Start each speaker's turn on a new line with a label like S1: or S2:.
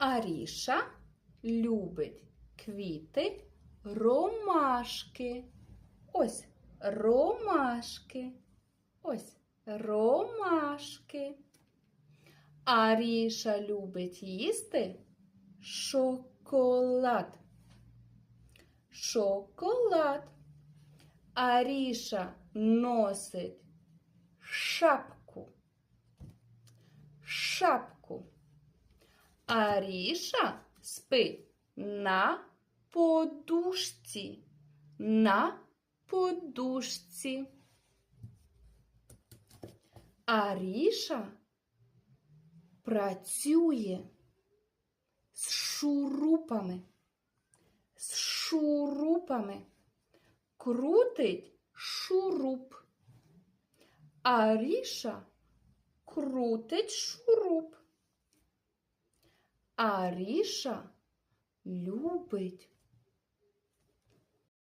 S1: Аріша любить квіти ромашки. Ось ромашки. Ось ромашки. Аріша любить їсти шоколад. Шоколад. Аріша носить шапку. Шапку. Аріша спить на подушці. На подушці. Аріша працює з шурупами. З шурупами. Крутить шуруп. Аріша крутить шуруп. Аріша любить